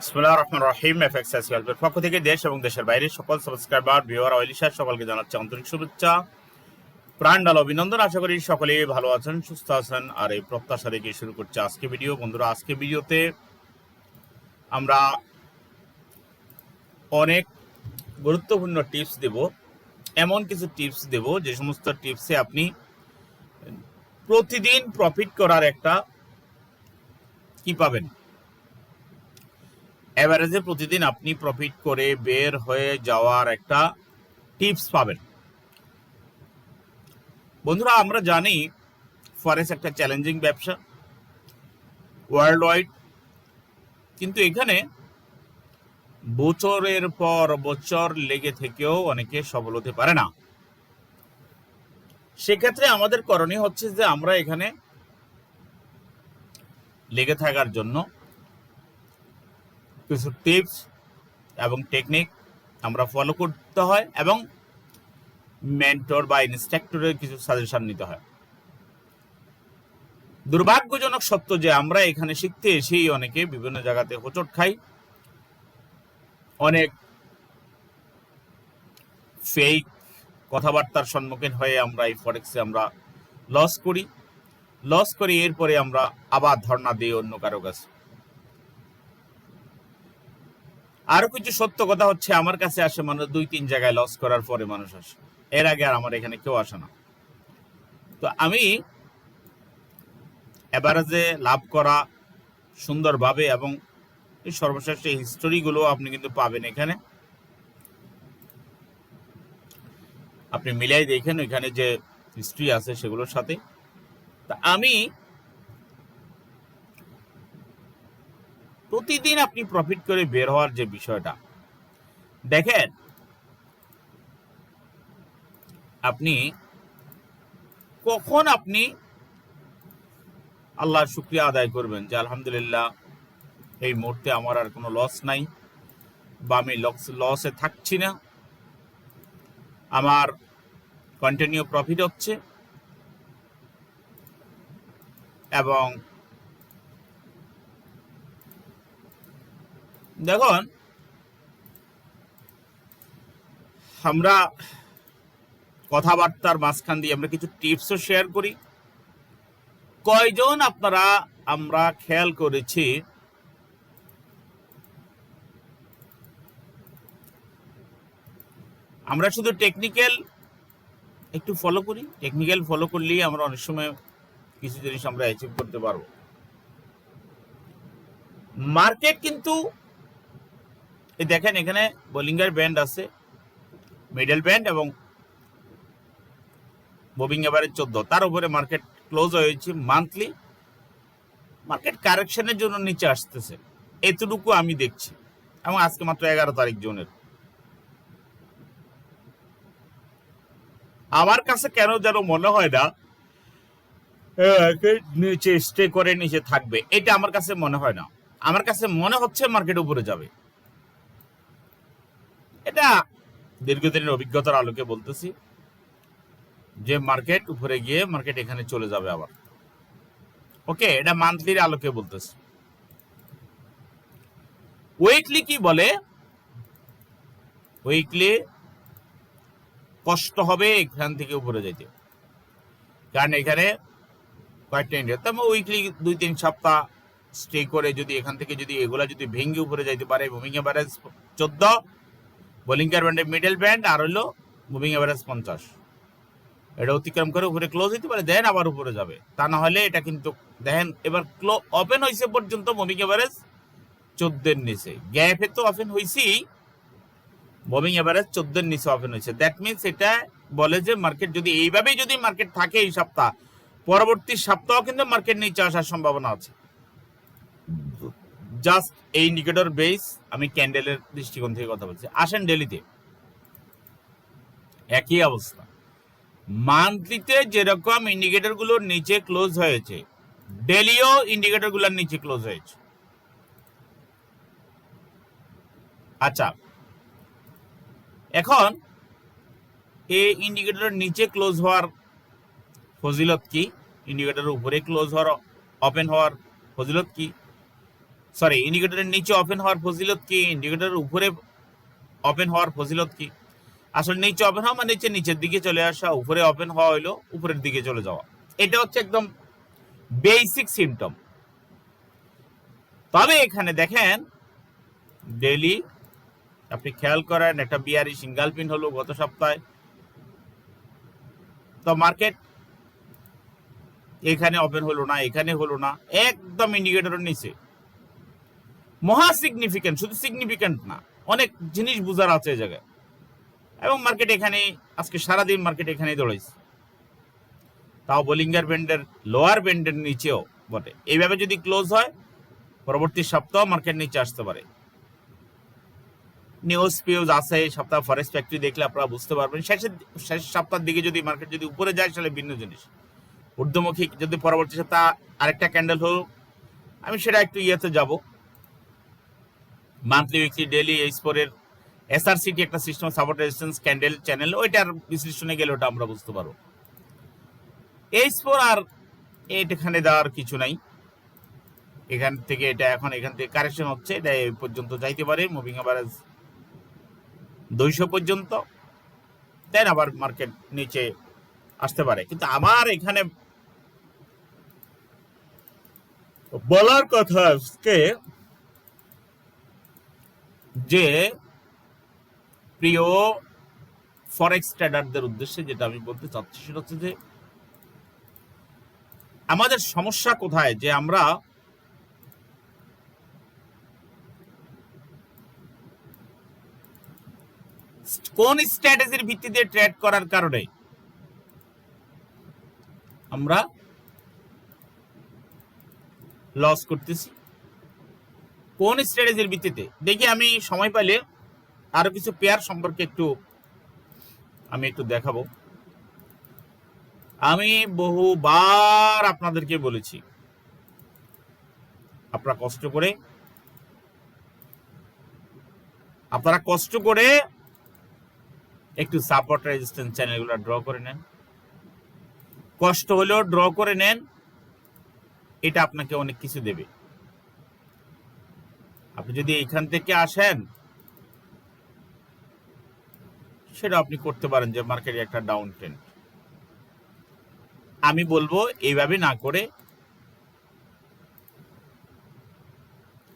বিসমুল্লাহ রহমান রহিম, এফএক্স গল্পের পক্ষ থেকে দেশ এবং দেশের বাইরে সকল সাবস্ক্রাইবার ভিওয়ার অয়েলিশার সকলকে জানাচ্ছে আন্তরিক শুভেচ্ছা। প্রাণডাল অভিনন্দন, আশা করি সকলেই ভালো আছেন, সুস্থ আছেন। আর এই প্রত্যাশা রেখে শুরু করছে আজকে ভিডিও। বন্ধুরা, আজকে ভিডিওতে আমরা অনেক গুরুত্বপূর্ণ টিপস দেব, এমন কিছু টিপস দেব, যে সমস্ত টিপসে আপনি প্রতিদিন প্রফিট করার একটা কি পাবেন। অ্যাভারেজে প্রতিদিন আপনি প্রফিট করে বের হয়ে যাওয়ার একটা টিপস পাবেন। বন্ধুরা, আমরা জানি ফরেস্ট একটা চ্যালেঞ্জিং ব্যবসা ওয়ার্ল্ড ওয়াইড কিন্তু এখানে বছরের পর বছর লেগে থেকেও অনেকে সফল হতে পারে না। সেক্ষেত্রে আমাদের করণীয় হচ্ছে যে আমরা এখানে লেগে থাকার জন্য কিছু টিপস এবং টেকনিক আমরা ফলো করতে হয় এবং মেন্টর বা ইনস্ট্রাক্টরের কিছু সাজেশন নিতে হয়। দুর্ভাগ্যজনক সত্য যে আমরা এখানে শিখতে এসেই অনেকে বিভিন্ন জায়গাতে হোঁচট খাই। অনেক ফেক কথাবার্তার সম্মুখীন হয়ে আমরা এই ফরেক্সে আমরা লস করি। লস করি, এরপরে আমরা আবার ধর্ণা দিই অন্য কারও কাছে। আরও কিছু সত্য কথা হচ্ছে, আমার কাছে আসে মানুষ দুই, তিন জায়গায় লস করার পরে মানুষ আসে। এর আগে আর আমার এখানে কেউ আসে না। তো আমি এভারেজে লাভ করা সুন্দরভাবে এবং সর্বশেষ এই হিস্টোরিগুলো আপনি কিন্তু পাবেন এখানে। আপনি মিলাই দেখেন ওইখানে যে হিস্ট্রি আছে সেগুলোর সাথে। তা আমি প্রতিদিন আপনি প্রফিট করে বের হওয়ার যে বিষয়টা, দেখেন, আপনি কখন আপনি আল্লাহর শুক্রিয়া আদায় করবেন যে আলহামদুলিল্লাহ, এই মুহূর্তে আমার আর কোনো লস নাই বা আমি লস লসে থাকছি না। আমার কন্টিনিউ প্রফিট হচ্ছে। এবং দেখুন, আমরা কথাবার্তার মাঝখান দিয়ে আমরা কিছু টিপসও শেয়ার করি। কয়জন আপনারা, আমরা খেয়াল করেছি, আমরা শুধু টেকনিক্যাল একটু ফলো করি। টেকনিক্যাল ফলো করলেই আমরা অনেক সময় কিছু জিনিস আমরা অ্যাচিভ করতে পারব। মার্কেট কিন্তু এই দেখেন, এখানে বোলিংয়ের ব্যান্ড আছে। মিডল ব্যান্ড এবং মুভিং এভারেজ চোদ্দ। তার উপরে মার্কেট ক্লোজ হয়েছে মান্থলি মার্কেট কারেকশনের জন্য নিচে আসতেছে। এতটুকু আমি দেখছি। এবং আজকে মাত্র এগারো তারিখ জুনের। আমার কাছে কেন যেন মনে হয় না নিচে স্টে করে নিচে থাকবে। এটা আমার কাছে মনে হয় না। আমার কাছে মনে হচ্ছে মার্কেট উপরে যাবে। এটা দীর্ঘদিনের অভিজ্ঞতার আলোকে বলতেছি যে মার্কেট উপরে গিয়ে মার্কেট এখানে চলে যাবে আবার। ওকে এটা মান্থলির আলোকে বলতেছি। উইকলি কি বলে? উইকলি কষ্ট হবে এখান থেকে উপরে যেতে কারণ এখানে কয়েকটা ইন্ডিয়া উইকলি দুই তিন সপ্তাহ স্টে করে যদি এখান থেকে যদি এগুলা যদি ভেঙ্গে উপরে যাইতে পারে মুভিং এভারেজ চোদ্দ বোলিং ব্যান্ডের মিডল ব্যান্ড আর হলো মুভিং এভারেজ পঞ্চাশ। এটা অতিক্রম করে উপরে ক্লোজ হইতে পারে দেন আবার উপরে যাবে। তা না হলে এটা কিন্তু দেখেন, এবার ক্লো ওপেন হয়েছে পর্যন্ত মুভিং এভারেজ চোদ্দের নিচে। গ্যাপে তো ওপেন হয়েছি মুভিং এভারেজ চোদ্দের নিচে ওপেন হয়েছে দ্যাট মিনস এটা বলে যে মার্কেট যদি এইভাবেই যদি মার্কেট থাকে এই সপ্তাহ, পরবর্তী সপ্তাহ কিন্তু মার্কেট নিচে আসার সম্ভাবনা আছে। জাস্ট এই ইন্ডিকেটর বেস আমি ক্যান্ডেলের দৃষ্টিকোণ থেকে কথা বলছি। আসেন ডেলিতে একই অবস্থা। মান্থলিতে যেরকম ইন্ডিকেটরগুলোর নিচে ক্লোজ হয়েছে ডেলিও ইন্ডিকেটরগুলোর নিচে ক্লোজ হয়েছে। আচ্ছা এখন এই ইন্ডিকেটরের নিচে ক্লোজ হওয়ার ফজিলত কি? ইন্ডিকেটরের উপরে ক্লোজ হওয়ার ওপেন হওয়ার ফজিলত কি? সরি ইন্ডিকেটরের নিচে ওপেন হওয়ার ফজিলত কি? ইন্ডিকেটরের উপরে ওপেন হওয়ার ফজিলত কি? আসলে নিচে ওপেন হওয়া মানে নিচে নিচের দিকে চলে আসা, উপরে ওপেন হওয়া হলো উপরের দিকে চলে যাওয়া। এটা হচ্ছে একদম বেসিক সিমটম তবে এখানে দেখেন ডেলি আপনি খেয়াল করেন, একটা বিয়ারি সিঙ্গাল পিন হলো গত সপ্তাহে। তো মার্কেট এখানে ওপেন হলো না, এখানে হলো না, একদম ইন্ডিকেটরের নিচে। মহা সিগনিফিক্যান্ট শুধু সিগনিফিক্যান্ট না, অনেক জিনিস বোঝার আছে এই জায়গায়। এবং মার্কেট এখানেই, আজকে সারাদিন মার্কেট এখানেই দৌড়াইছে। তাও বোলিঙ্গার ব্যান্ডের লোয়ার ব্যান্ডের নিচেও বটে। এইভাবে যদি ক্লোজ হয়, পরবর্তী সপ্তাহ মার্কেট নিচে আসতে পারে। নিউজ পিউজ আছে সপ্তাহ ফরেস্ট ফ্যাক্টরি দেখলে আপনারা বুঝতে পারবেন। শেষের শেষ সপ্তাহের দিকে যদি মার্কেট যদি উপরে যায় তাহলে ভিন্ন জিনিস। ঊর্ধ্বমুখী যদি পরবর্তী সপ্তাহ আরেকটা ক্যান্ডেল হোক আমি সেটা একটু ইয়েতে যাব। মান্থলি উইকলি ডেলি এই স্পোরের এসআরসিটি একটা system support resistance candle channel ওইটার বিশ্লেষণে গেলে ওটা আমরা বুঝতে পারব। এই স্পোর আর এখানে দেওয়ার কিছু নাই। এখান থেকে এটা এখন এখান থেকে কারেকশন হচ্ছে, এটা এই পর্যন্ত যাইতে পারে মুভিং অ্যাভারেজ দুইশো পর্যন্ত দেন আবার মার্কেট নিচে আসতে পারে। কিন্তু আমার এখানে বলার কথা আজকে যে প্রিয় ফরেক্স ট্রেডারদের উদ্দেশ্যে যেটা আমি বলতে চাচ্ছি সেটা হচ্ছে যে আমাদের সমস্যা কোথায়? যে আমরা কোন স্ট্র্যাটেজির ভিত্তিতে ট্রেড করার কারণে আমরা লস করতেছি? কোন স্ট্র্যাটেজির ভিত্তিতে? দেখি আমি সময় পাইলে আরও কিছু পেয়ার সম্পর্কে একটু আমি একটু দেখাবো। আমি বহুবার আপনাদেরকে বলেছি, আপনারা কষ্ট করে, আপনারা কষ্ট করে একটু সাপোর্ট রেজিস্ট্যান্স চ্যানেলগুলো ড্র করে নেন। কষ্ট হলেও ড্র করে নেন, এটা আপনাকে অনেক কিছু দেবে। আপনি যদি এখান থেকে আসেন সেটা আপনি করতে পারেন যে মার্কেটে একটা ডাউন ট্রেন্ড আমি বলব, এইভাবে না করে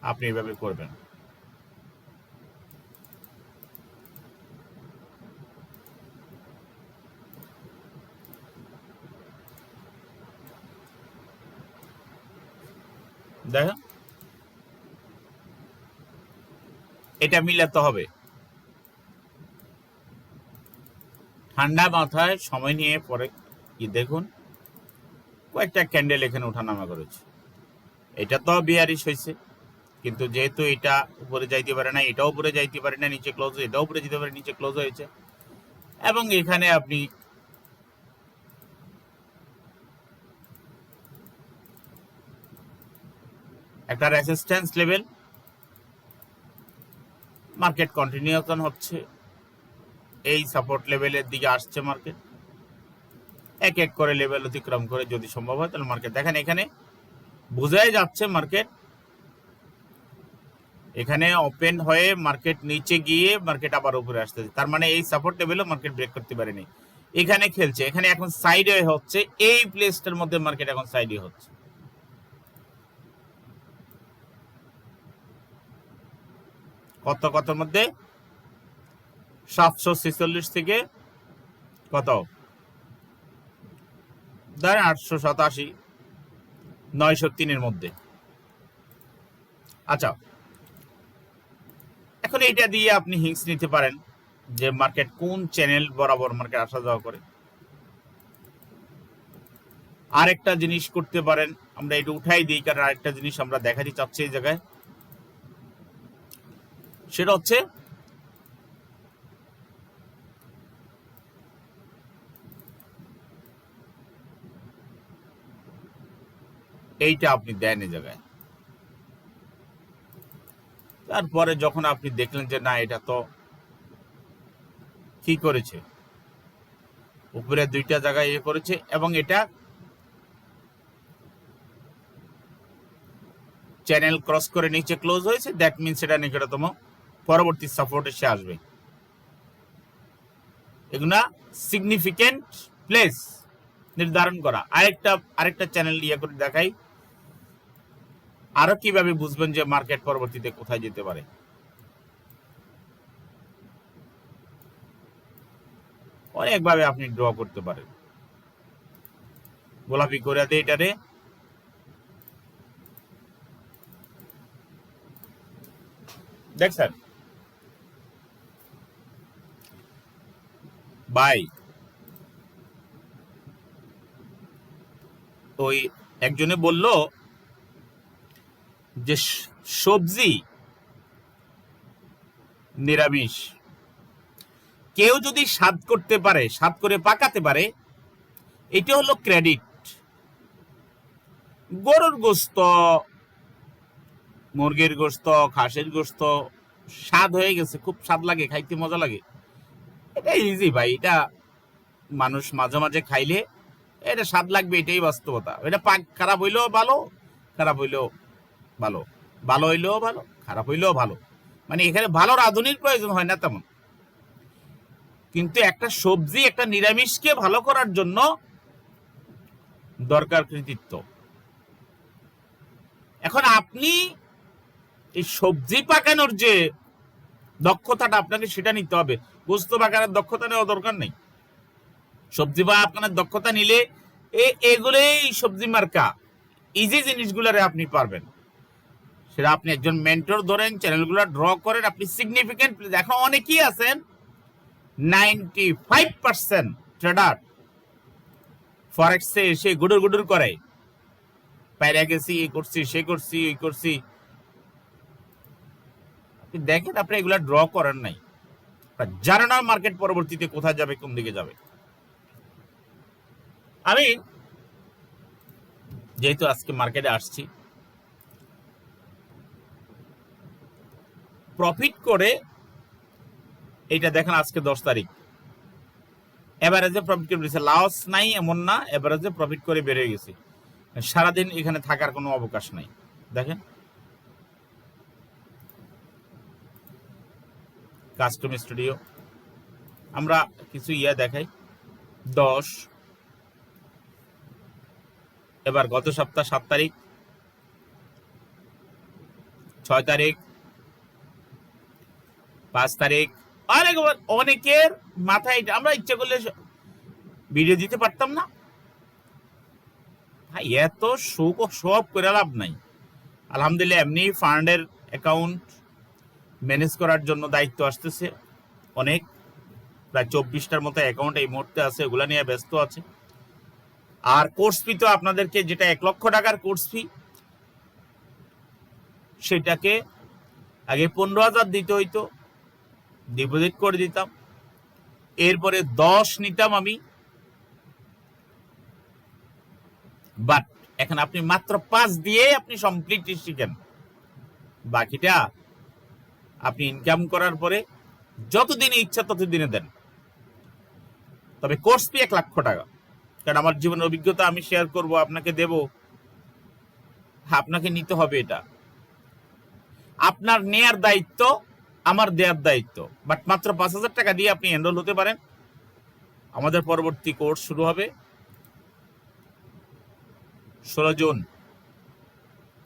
আপনি এইভাবে করবেন। দেখো এটা মিলাতে হবে। ঠান্ডা মাথায় সময় নিয়ে পরে কি দেখুন, কয়েকটা ক্যান্ডেল এখানে ওঠানামা করেছে। এটা তো বিয়ারিশ হয়েছে, কিন্তু যেহেতু এটা উপরে যাইতে পারে না, এটাও উপরে যাইতে পারে না, নিচে ক্লোজ এটাও উপরে যেতে পারে, নিচে ক্লোজ হয়েছে। এবং এখানে আপনি একটা রেসিস্ট্যান্স লেভেল মার্কেট কন্টিনিউশন হচ্ছে। এই সাপোর্ট লেভেলের দিকে আসছে মার্কেট এক এক করে লেভেল অতিক্রম করে যদি সম্ভব হয় তাহলে মার্কেট দেখেন এখানে বোঝাই যাচ্ছে মার্কেট এখানে ওপেন হয়ে মার্কেট নিচে গিয়ে মার্কেট আবার উপরে আসতেছে তার মানে এই সাপোর্ট লেভেলও মার্কেট ব্রেক করতে পারেনি। এখানে খেলছে। এখানে এখন সাইডে হচ্ছে এই প্লেসটার মধ্যে মার্কেট এখন সাইডে হচ্ছে। কত কত মধ্যে? সাতশো ছেচল্লিশ থেকে কত? ধরেন আটশো সাতাশি, নয়শো তিনের মধ্যে। আচ্ছা এখন এটা দিয়ে আপনি হিংস নিতে পারেন যে মার্কেট কোন চ্যানেল বরাবর মার্কেট আসা যাওয়া করে। আরেকটা জিনিস করতে পারেন, আমরা এটা উঠাই দিই, কারণ আরেকটা জিনিস আমরা দেখাতে চাচ্ছি এই জায়গায়। সেটা হচ্ছে এইটা আপনি দেন এই জায়গায়। তারপরে যখন আপনি দেখলেন যে না, এটা তো কি করেছে? উপরে দুইটা জায়গায় ইয়ে করেছে এবং এটা চ্যানেল ক্রস করে নিচে ক্লোজ হয়েছে দ্যাট মিনস এটা নিকটতম পরবর্তী সাপোর্ট এসে আসবে। এগুলা সিগনিফিকেন্ট প্লেস নির্ধারণ করা। আরেকটা আরেকটা চ্যানেল ইয়ে করে দেখাই। আরও কীভাবে বুঝবেন যে মার্কেট পরবর্তীতে কোথায় যেতে পারে? অনেকভাবে আপনি ড্র করতে পারেন। গোলাপি করে দে এটারে। দেখছেন? বাই। ওই একজনে বলল যে সবজি নিরামিষ। কেউ যদি স্বাদ করতে পারে, স্বাদ করে পাকাতে পারে, এটা হলো ক্রেডিট। গরুর গোস্ত, মুরগির গোস্ত, খাসির গোস্ত, স্বাদ হয়ে গেছে, খুব স্বাদ লাগে, খাইতে মজা লাগে। এটা ইজি ভাই, এটা মানুষ মাঝে মাঝে খাইলে এটা স্বাদ লাগবে, এটাই বাস্তবতা। এটা পাক খারাপ হইলেও ভালো, খারাপ হইলেও ভালো। ভালো হইলেও ভালো, খারাপ হইলেও ভালো। মানে এখানে ভালো রাঁধুনির প্রয়োজন হয় না তেমন। কিন্তু একটা সবজি, একটা নিরামিষকে ভালো করার জন্য দরকার কৃতিত্ব। এখন আপনি এই সবজি পাকানোর যে দক্ষতাটা আপনাকে সেটা নিতে হবে। গোস্ত পাকানোর দক্ষতা নেওয়া দরকার নেই। সবজি বা আপনার দক্ষতা নিলে এ- এগুলোই সবজি মার্কা। ইজি জিনিসগুলারে আপনি পারবেন। সেটা আপনি একজন মেন্টর ধরেন চ্যানেলগুলো ড্র করেন, আপনি সিগনিফিকেন্ট এখন অনেকেই আছেন নাইনটি ফাইভ পার্সেন্ট ট্রেডার ফরেক্সে এসে গুডুর গুডুর করে। বাইরে গেছি এই করছি, সে করছি এই করছি। আপনি দেখেন, আপনি এগুলা ড্র করেন নাই। জানেন না মার্কেট পরবর্তীতে কোথায় যাবে, কোন দিকে যাবে? আমি যেহেতু আজকে মার্কেটে আসছি প্রফিট করে এইটা দেখেন আজকে দশ তারিখ। এভারেজে প্রফিট করে বেরিয়েছে। লস নাই এমন না এভারেজে প্রফিট করে বেরিয়ে গেছে। সারাদিন এখানে থাকার কোনো অবকাশ নাই। দেখেন? Custom studio. আমরা কিছু ইয়া দেখাই। দশ। এবার গত সপ্তাহ সাত তারিখ। ছয় তারিখ। পাঁচ তারিখ। অনেক অনেকের মাথায় আমরা ইচ্ছা করলে ভিডিও দিতে পারতাম না। এত শোক সব করে লাভ নাই। আলহামদুলিল্লাহ, এমনি ফান্ডের অ্যাকাউন্ট ম্যানেজ করার জন্য দায়িত্ব আসতেছে। অনেক, প্রায় চব্বিশটার মতো অ্যাকাউন্ট এই মুহূর্তে আছে ওগুলা নিয়ে ব্যস্ত আছে। আর কোর্স ফি তো আপনাদেরকে যেটা এক লক্ষ টাকার কোর্স ফি সেটাকে আগে পনেরো হাজার দিতে হইতো ডিপোজিট করে দিতাম। এরপরে দশ নিতাম আমি। বাট এখন আপনি মাত্র পাঁচ দিয়ে আপনি কমপ্লিটলি শিখেন। বাকিটা আপনি ইনকাম করার পরে যতদিনে ইচ্ছা ততদিনে দেন। তবে কোর্স ফি এক লক্ষ টাকা। কারণ আমার জীবনের অভিজ্ঞতা আমি শেয়ার করব, আপনাকে দেব। আপনাকে নিতে হবে এটা। আপনার নেয়ার দায়িত্ব, আমার দেয়ার দায়িত্ব। বাট মাত্র পাঁচ হাজার টাকা দিয়ে আপনি এনরোল হতে পারেন। আমাদের পরবর্তী কোর্স শুরু হবে ষোলো জুন।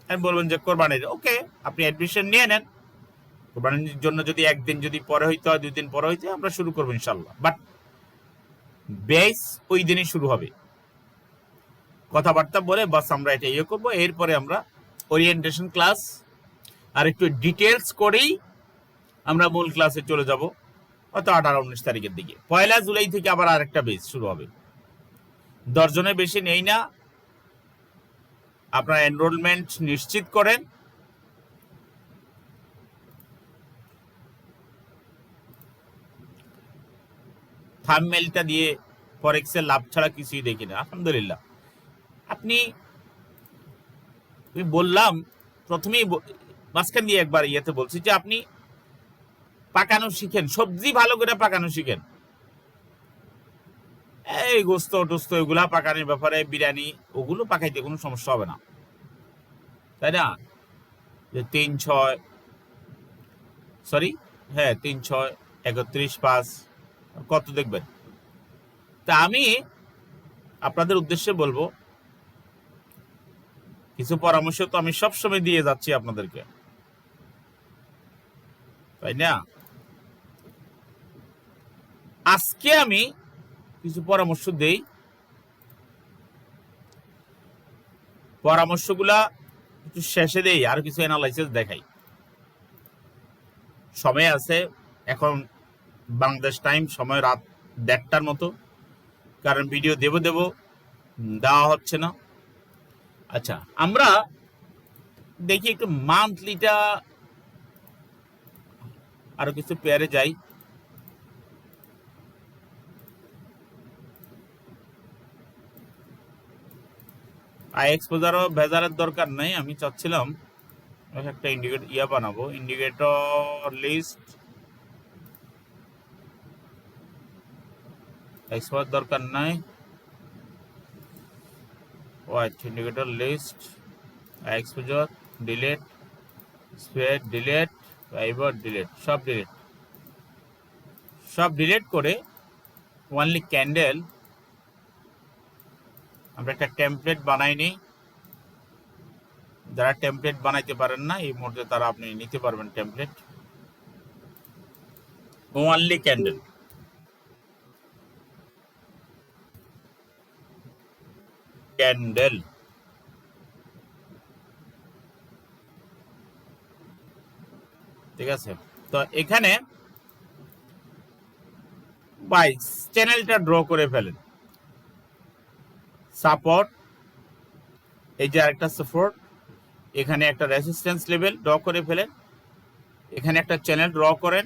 আমি বলবেন যে, কোরবানির। ওকে আপনি অ্যাডমিশন নিয়ে নেন। কোরবানির জন্য যদি একদিন যদি পরে হইতে হয়, দুই দিন পরে হইতে আমরা শুরু করব ইনশাল্লাহ বাট বেস ওই দিনই শুরু হবে। কথাবার্তা বলে বাস আমরা এটা ইয়ে করব। এরপরে আমরা ওরিয়েন্টেশন ক্লাস আর একটু ডিটেলস করেই আমরা মূল ক্লাসে চলে যাব। হয়তো আঠারো, উনিশ তারিখের দিকে। পয়লা জুলাই থেকে আবার আরেকটা বেস শুরু হবে। দশজনের বেশি নেই না। আপনার এনরোলমেন্ট নিশ্চিত করেন। থামমেলটা দিয়ে ফরেক্সের লাভ ছাড়া কিছুই দেখি না, আলহামদুলিল্লাহ। আপনি, আমি বললাম, প্রথমেই মাঝখান দিয়ে একবার ইয়েতে বলছি যে আপনি পাকানো শিখেন, সবজি ভালো করে পাকানো শিখেন। এই গোস্ত, টোস্ত, এগুলা পাকানোর ব্যাপারে বিরিয়ানি, ওগুলো পাকাইতে কোনো সমস্যা হবে না। তাই না? যে তিন, ছয় সরি হ্যাঁ তিন, ছয়, একত্রিশ, পাঁচ কত দেখবেন? তা আমি আপনাদের উদ্দেশ্যে বলব, কিছু পরামর্শ তো আমি সবসময় দিয়ে যাচ্ছি আপনাদেরকে। তাই না? আজকে আমি কিছু পরামর্শ দেই। পরামর্শগুলা একটু শেষে দেই, আর কিছু অ্যানালাইসিস দেখাই। সময় আছে, এখন বাংলাদেশ টাইম, সময় রাত দেড়টার মতো। কারণ ভিডিও দেব দেব দেওয়া হচ্ছে না। আচ্ছা আমরা দেখি একটু মান্থলিটা আরও কিছু পেয়ারে যাই। আই এক্সপোজারও ভেজারের দরকার নেই, আমি চাচ্ছিলাম, একটা ইন্ডিকেটর ইয়া বানাবো। ইন্ডিকেটর লিস্ট এক্সপোজার দরকার নাই। Watch indicator list exposure delete spread delete fibre delete সব ডিলেট সব ডিলেট করে ওয়ানলি ক্যান্ডেল আমরা একটা টেমপ্লেট বানাই নিই যারা টেমপ্লেট বানাইতে পারেন না, এই মুহূর্তে তারা আপনি নিতে পারবেন টেমপ্লেট ওয়ানলি ক্যান্ডেল ক্যান্ডেল ঠিক আছে? তো এখানে বাই চ্যানেলটা ড্র করে ফেলেন। সাপোর্ট এই যে আরেকটা সাপোর্ট এখানে একটা রেসিস্ট্যান্স লেভেল ড্র করে ফেলেন। এখানে একটা চ্যানেল ড্র করেন।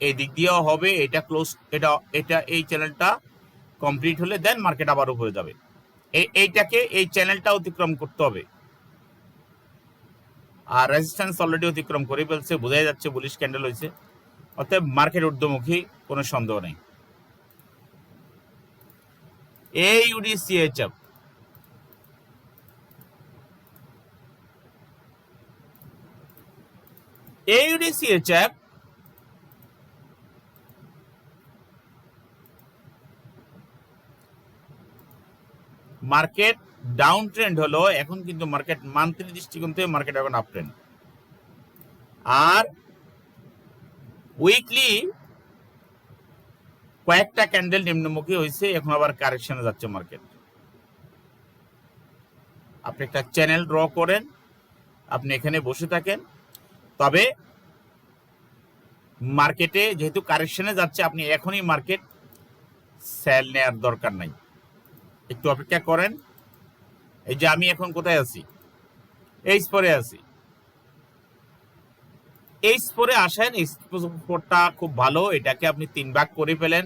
এই দিক দিয়েও হবে, এটা ক্লোজ এটা এটা এই চ্যানেলটা কমপ্লিট হলে দেন মার্কেট আবার উপরে যাবে। এইটাকে এই চ্যানেলটা অতিক্রম করতে হবে। আর রেজিস্ট্যান্স অলরেডি অতিক্রম করে ফেলছে, বোঝাই যাচ্ছে বুলিশ ক্যান্ডেল হয়েছে। অতএব মার্কেট ঊর্ধ্বমুখী, কোনো সন্দেহ নেই। এই ইউডিসিএইচএফ এই মার্কেট ডাউন ট্রেন্ড হলো, এখন কিন্তু মার্কেট মান্থলি দৃষ্টিকোণ থেকে মার্কেট এখন আপ ট্রেন্ড আর উইকলি কয়েকটা ক্যান্ডেল নিম্নমুখী হয়েছে, এখন আবার কারেকশনে যাচ্ছে মার্কেট আপনি একটা চ্যানেল ড্র করেন, আপনি এখানে বসে থাকেন। তবে মার্কেটে যেহেতু কারেকশনে যাচ্ছে, আপনি এখনই মার্কেট সেল নেয়ার দরকার নাই। একটু অপেক্ষা করেন। এই যে আমি এখন কোথায় আছি? এই স্পরে আছি। এই স্পরে আসেন, এই স্পোরটা খুব ভালো, এটাকে আপনি তিন ভাগ করে ফেলেন।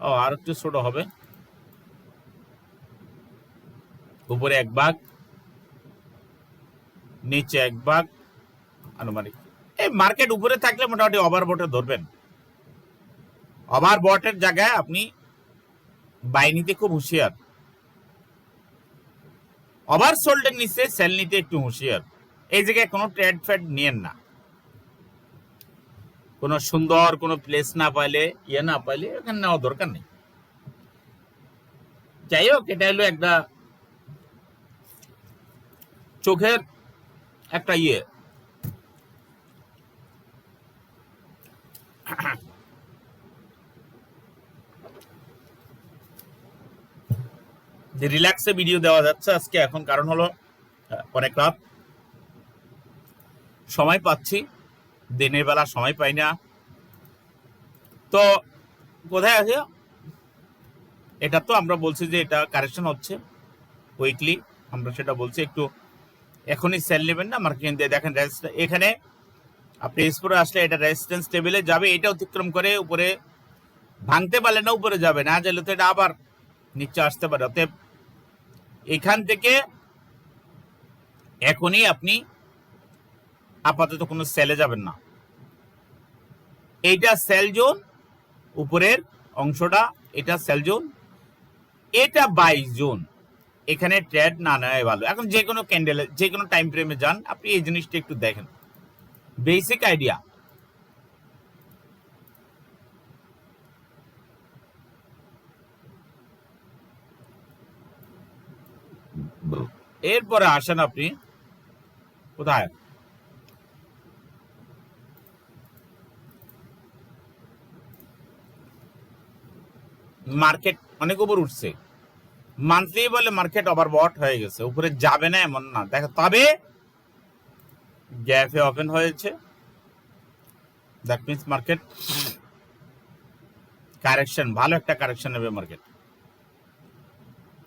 ও, আর একটু ছোট হবে। উপরে এক ভাগ, নিচে এক ভাগ। আনুমানিক। এই মার্কেট উপরে থাকলে মোটামুটি ওভার বটে ধরবেন। ওভার বটের জায়গায় আপনি বাই নিতে খুব হুঁশিয়ার। ওভার সোল্ডের নিচে সেল নিতে একটু হুঁশিয়ার। এই জায়গায় কোনো ট্রেড ফ্যাড নিয়েন না। কোনো সুন্দর কোনো প্লেস না পাইলে ইয়ে না পাইলে এখানে নেওয়া দরকার নেই। যাই হোক, এটা হলো একটা চোখের একটা ইয়ে। যে রিল্যাক্সে ভিডিও দেওয়া যাচ্ছে আজকে। এখন কারণ হলো অনেক রাত সময় পাচ্ছি। দিনের বেলা সময় পাই না। তো কোথায় আছে? এটা তো আমরা বলছি যে এটা কারেকশন হচ্ছে। উইকলি আমরা সেটা বলছি একটু। এখনই সেল নেবেন না মার্কেটিং দিয়ে দেখেন এখানে আপনি স্পোরে আসলে এটা রেজিস্ট্যান্স টেবিলে যাবে, এটা অতিক্রম করে উপরে ভাঙতে পারলে না উপরে যাবে না গেলে তো এটা আবার নিচে আসতে পারে। অতএব এখান থেকে এখনই আপনি আপাতত কোনো সেলে যাবেন না। এইটা সেল জোন, উপরের অংশটা এটা সেল জোন, এটা বাই জোন। এখানে ট্রেড না নেওয়াই ভালো। এখন যে কোনো ক্যান্ডেলে যে কোনো টাইম ফ্রেমে যান, আপনি এই জিনিসটা একটু দেখেন। বেসিক আইডিয়া এরপরে আসেন আপনি কোথায়? মার্কেট অনেক উপর উঠছে। মান্থলি বলে মার্কেট ওভারবট হয়ে গেছে। উপরে যাবে না এমন না। দেখো, তবে গ্যাপে ওপেন হয়েছে। দ্যাট মিনস মার্কেট কারেকশন ভালো একটা কারেকশন নেবে মার্কেট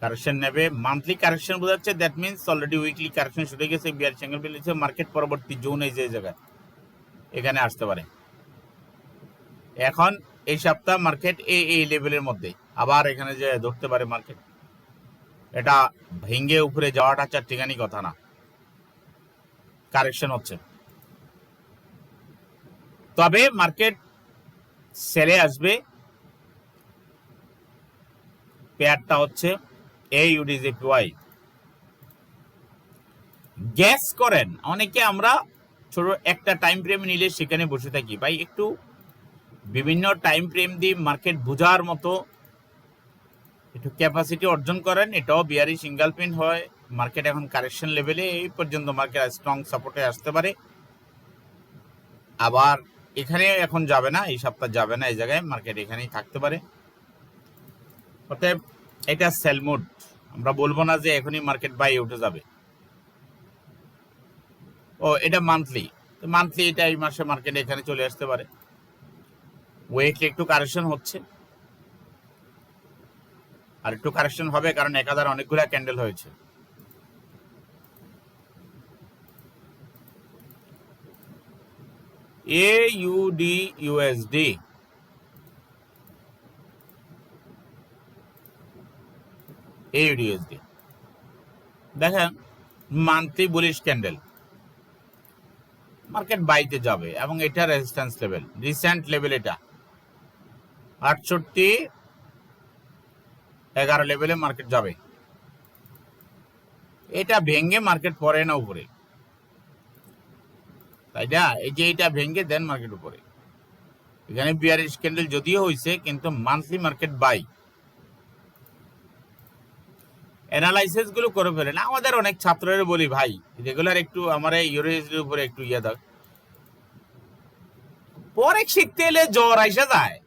কারেকশন নেবে। মান্থলি কারেকশন বোঝাচ্ছে that means already weekly correction শুরু হয়ে গেছে বিয়ার সিঙ্গেল বেরিয়েছে মার্কেট পরবর্তী জোন যে জায়গায়, এখানে আসতে পারে। এখন এই সপ্তাহ মার্কেট এই এই লেভেলের মধ্যে, আবার এখানে যে ধরতে পারে মার্কেট এটা ভেঙ্গে উপরে যাওয়াটা চার চারটিখানি কথা না। কারেকশন হচ্ছে। তবে মার্কেট সেলে আসবে পেয়ারটা হচ্ছে এ ইউডিজিপিওয়াই গ্যাস করেন। অনেকে আমরা ছোট একটা টাইম ফ্রেম নিলে সেখানে বসে থাকি। ভাই, একটু বিভিন্ন টাইম ফ্রেম দিয়ে মার্কেট বোঝার মতো একটু ক্যাপাসিটি অর্জন করেন। এটাও বিয়ারি সিঙ্গেল পিন হয়। মার্কেট এখন কারেকশন লেভেলে এই পর্যন্ত মার্কেট স্ট্রং সাপোর্টে আসতে পারে। আবার এখানে এখন যাবে না, এই সপ্তাহ যাবে না, এই জায়গায় মার্কেট এখানেই থাকতে পারে। অতএব এটা সেল মোড আমরা বলব না যে এখনই মার্কেট বাই উঠে যাবে। ও, এটা মান্থলি মান্থলি এটা এই মাসে মার্কেট এখানে চলে আসতে পারে। ওয়েটলি একটু কারেকশন হচ্ছে। আর একটু কারেকশন হবে কারণ এক হাজার অনেকগুলো ক্যান্ডেল হয়েছে। এ ইউডি ইউএসডি এ ইউডিএসডি দেখেন মান্থলি বুলিশ ক্যান্ডেল মার্কেট বাইতে যাবে এবং এটা রেজিস্ট্যান্স লেভেল রিসেন্ট লেভেল এটা। আটষট্টি, এগারো লেভেলে মার্কেট যাবে। এটা ভেঙ্গে মার্কেট পরে না উপরে। তাই না? এই যে এটা ভেঙ্গে দেন মার্কেট উপরে। এখানে বিয়ারিশ ক্যান্ডেল যদিও হয়েছে কিন্তু মান্থলি মার্কেট বাই অ্যানালাইসিসগুলো করে ফেলেন আমাদের অনেক ছাত্রের বলি, ভাই রেগুলার একটু আমার ইউরোজের উপরে একটু ইয়ে দাও। পরে শিখতে এলে জ্বর আইসা যায়।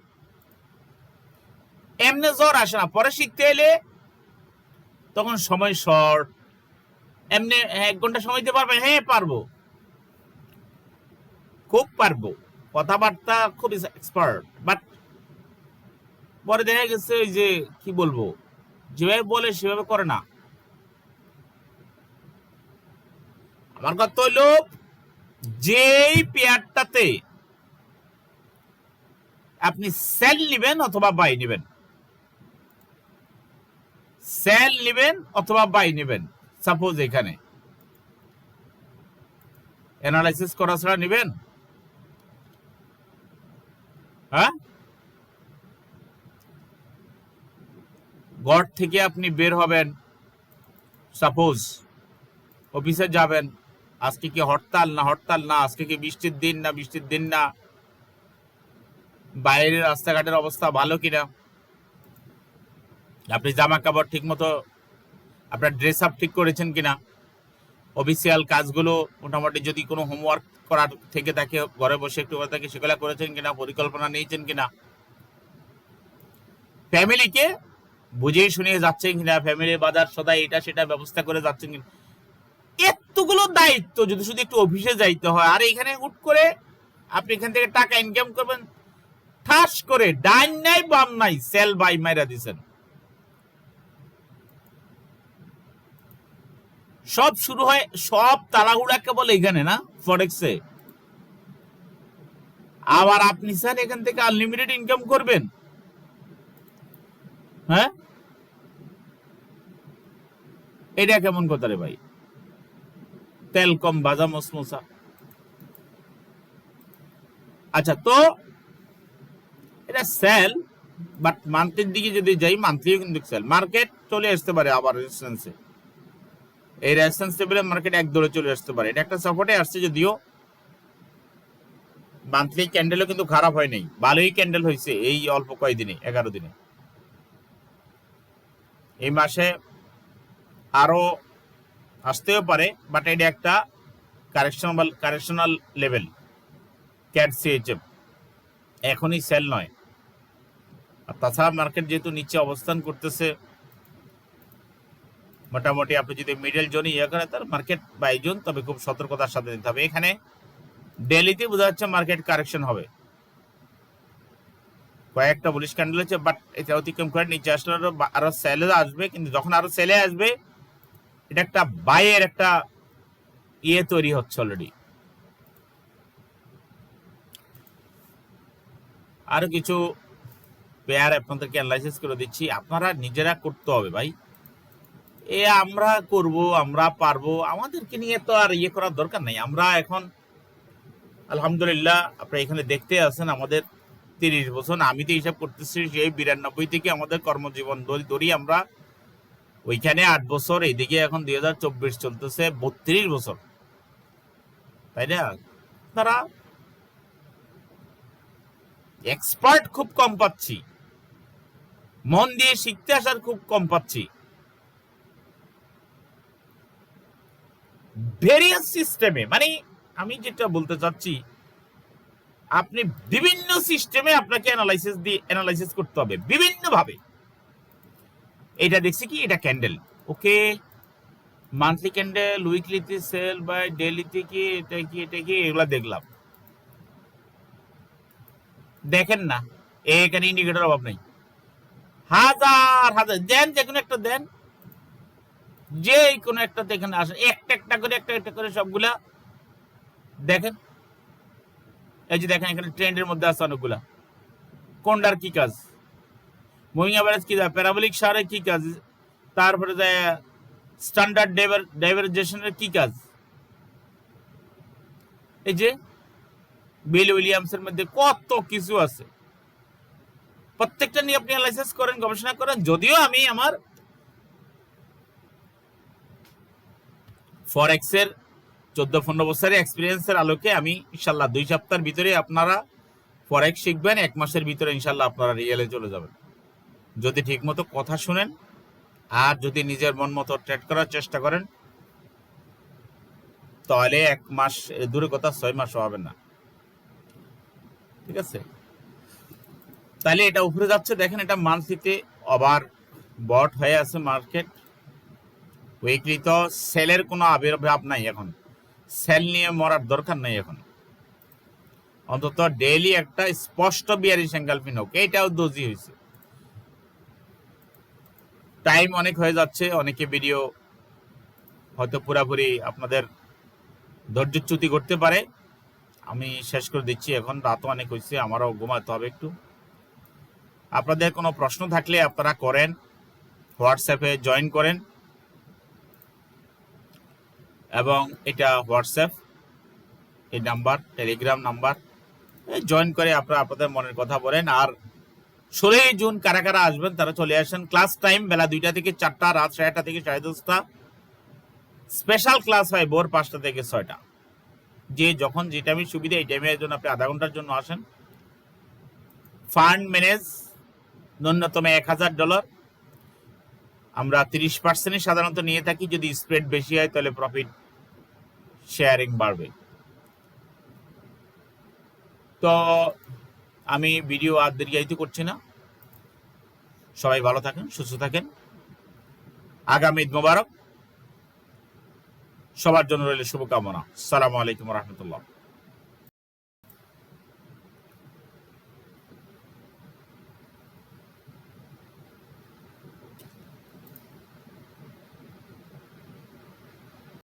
এমনি জ্বর আসে না। পরে শিখতে এলে তখন সময় শর্ট এমনি এক ঘণ্টা সময় দিতে পারবেন হ্যাঁ পারব। খুব পারব। কথাবার্তা খুব এক্সপার্ট বাট পরে দেখা গেছে ওই যে, কি বলব? যেভাবে বলে সেভাবে করে না। আমার কথা হইল, যেই পেয়ারটাতে আপনি সেল নিবেন অথবা বাই নিবেন। সেল নিবেন অথবা বাই নিবেন সাপোজ এখানে। অ্যানালাইসিস করা ছাড়া নিবেন? হ্যাঁ? গড় থেকে আপনি বের হবেন। সাপোজ অফিসে যাবেন, আজকে কি হরতাল না হরতাল না, আজকে কি বৃষ্টির দিন না বৃষ্টির দিন না? বাইরের রাস্তাঘাটের অবস্থা ভালো কিনা? আপনি জামা কাপড় ঠিক মতো আপনার ড্রেস আপ ঠিক করেছেন কিনা? অফিসিয়াল কাজগুলো মোটামুটি যদি কোনো হোমওয়ার্ক করার থেকে থাকে, ঘরে বসে একটু করে থাকে, সেগুলো করেছেন কিনা? পরিকল্পনা নিয়েছেন কিনা? ফ্যামিলিকে বুঝিয়ে শুনিয়ে যাচ্ছেন কিনা ফ্যামিলি বাজার সদাই এটা সেটা ব্যবস্থা করে যাচ্ছেন কিনা। এতগুলো দায়িত্ব যদি শুধু একটু অফিসে যাইতে হয়, আর এখানে হুট করে আপনি এখান থেকে টাকা ইনকাম করবেন, ঠাস করে ডাইন নাই, বাম নাই সেল বাই মাইরা দিছেন। সব শুরু হয়, সব তাড়াহুড়াকে বলে এখানে না ফরেক্সে আবার আপনি স্যার এখান থেকে আনলিমিটেড ইনকাম করবেন। হ্যাঁ? এটা কেমন কথা রে ভাই? তেল কম আচ্ছা তো এটা সেল বাট মান্থলির দিকে যদি যাই মান্থলিও কিন্তু সেল মার্কেট চলে আসতে পারে আবার এই রেজিস্ট্যান্স টেবিলে মার্কেট এক দৌড়ে চলে আসতে পারে। এটা একটা সাপোর্টে আসছে যদিও মান্থলি ক্যান্ডেলও কিন্তু খারাপ হয় নাই। ভালোই ক্যান্ডেল হয়েছে এই অল্প কয়েকদিনে, এগারো দিনে। এই মাসে আরও আসতেও পারে বাট এটা একটা correctional correctional level cat CHF এখনই সেল নয়। আর তাছাড়া মার্কেট যেহেতু নিচে অবস্থান করতেছে, মোটামুটি আপনি যদি মিডল জোনে ইয়ে করেন তার মার্কেট বাই জোন তবে খুব সতর্কতার সাথে দিতে হবে। এখানে ডেলিতে বোঝা যাচ্ছে মার্কেট কারেকশন হবে। কয়েকটা বুলিশ ক্যান্ডেল হচ্ছে বাট এটা অতিক্রম করে নিচে আসলে আরও সেলে আসবে, কিন্তু যখন আরও সেলে আসবে, এটা একটা বাইয়ের একটা ইয়ে তৈরি হচ্ছে অলরেডি আরও কিছু পেয়ার আপনাদেরকে অ্যানালাইসিস করে দিচ্ছি, আপনারা নিজেরা করতে হবে ভাই। এ আমরা করব, আমরা পারব, আমাদেরকে নিয়ে তো আর ইয়ে করার দরকার নাই। আমরা এখন, আলহামদুলিল্লাহ, আপনারা এখানে দেখতে আছেন আমাদের তিরিশ বছর। আমি তো হিসাব করতেছি সেই বিরানব্বই থেকে আমাদের কর্মজীবন ধরি ধরি আমরা। ওইখানে আট বছর, এইদিকে এখন দুই হাজার চব্বিশ চলতেছে, বত্রিশ বছর। তাই না? তারা এক্সপার্ট খুব কম পাচ্ছি। মন দিয়ে শিখতে আসার খুব কম পাচ্ছি। ভেরিয়াস সিস্টেমে মানে আমি যেটা বলতে চাচ্ছি আপনি বিভিন্ন সিস্টেমে আপনাকে অ্যানালাইসিস দিয়ে অ্যানালাইসিস করতে হবে বিভিন্ন ভাবে এটা দেখছি কি? এটা ক্যান্ডেল ওকে মান্থলি ক্যান্ডেল উইকলিতে সেল বা ডেলিতে কি? এটা কি? এটা কি? এগুলা দেখলাম। দেখেন না। এখানে ইন্ডিকেটর অভাব নেই। হাজার হাজার। দেন যে কোনো একটা দেন। যে কোনো একটা এখানে আসেন একটা একটা করে একটা একটা করে সবগুলা দেখেন। এই যে দেখেন, এখানে ট্রেন্ডের মধ্যে আছে অনেকগুলা। কোনটার কি কাজ? মুভিং অ্যাভারেজ কি দেয় প্যারাবলিক সারে কি কাজ? তারপরে দেয় স্ট্যান্ডার্ড ডাইভারজেশনের কি কাজ? এই যে বিল উইলিয়ামসের মধ্যে কত কিছু আছে। প্রত্যেকটা নিয়ে আপনি অ্যানালাইসিস করেন, গবেষণা করেন, যদিও আমি আমার ফরেক্সের চোদ্দ পনেরো বছরের এক্সপিরিয়েন্সের আলোকে আমি ইনশাল্লাহ দুই সপ্তাহের ভিতরে আপনারা ফরেক শিখবেন, এক মাসের ভিতরে ইনশাল্লাহ আপনারা রিয়েলে চলে যাবেন। যদি ঠিকমতো কথা শুনেন আর যদি নিজের মন মতো ট্রেড করার চেষ্টা করেন, তাহলে এক মাস দূরে কথা ছয় মাস হবে না। ঠিক আছে? তাহলে এটা উপরে যাচ্ছে, দেখেন এটা মান্থলিতে আবার বট হয়ে আছে মার্কেট উইকলি তো সেলের কোনো আবির্ভাব নাই এখন। সেল নিয়ে মরার দরকার নাই এখন। অন্তত ডেইলি একটা স্পষ্ট বিয়ারি সেঙ্গালপিন হোক এইটাও দোজি হয়েছে। টাইম অনেক হয়ে যাচ্ছে, অনেকে ভিডিও হয়তো পুরাপুরি আপনাদের ধৈর্যচ্যুতি করতে পারে। আমি শেষ করে দিচ্ছি এখন, রাতও অনেক হয়েছে, আমারও ঘুমাতে হবে একটু। আপনাদের কোনো প্রশ্ন থাকলে আপনারা করেন হোয়াটসঅ্যাপে জয়েন করেন। এবং এটা হোয়াটসঅ্যাপ এই নাম্বার টেলিগ্রাম নাম্বার জয়েন করে আপনারা আপনাদের মনের কথা বলেন। আর ষোলোই জুন কারা কারা আসবেন তারা চলে আসেন। ক্লাস টাইম বেলা দুইটা থেকে চারটা, রাত সাড়ে থেকে সাড়ে দশটা। স্পেশাল ক্লাস হয় ভোর পাঁচটা থেকে ছয়টা। যে যখন যে টাইমে সুবিধা, এই টাইমের জন্য আপনি আধা ঘণ্টার জন্য আসেন। ফান্ড ম্যানেজ ন্যূনতম এক হাজার ডলার আমরা তিরিশ পার্সেন্টই সাধারণত নিয়ে থাকি। যদি স্প্রেড বেশি হয় তাহলে প্রফিট শেয়ারিং বাড়বে। তো আমি ভিডিও আর দীর্ঘায়িত করছি না। সবাই ভালো থাকেন, সুস্থ থাকেন। আগামী ঈদ মোবারক। সবার জন্য রইল শুভকামনা। সালামু আলাইকুম রহমতুল্লাহ।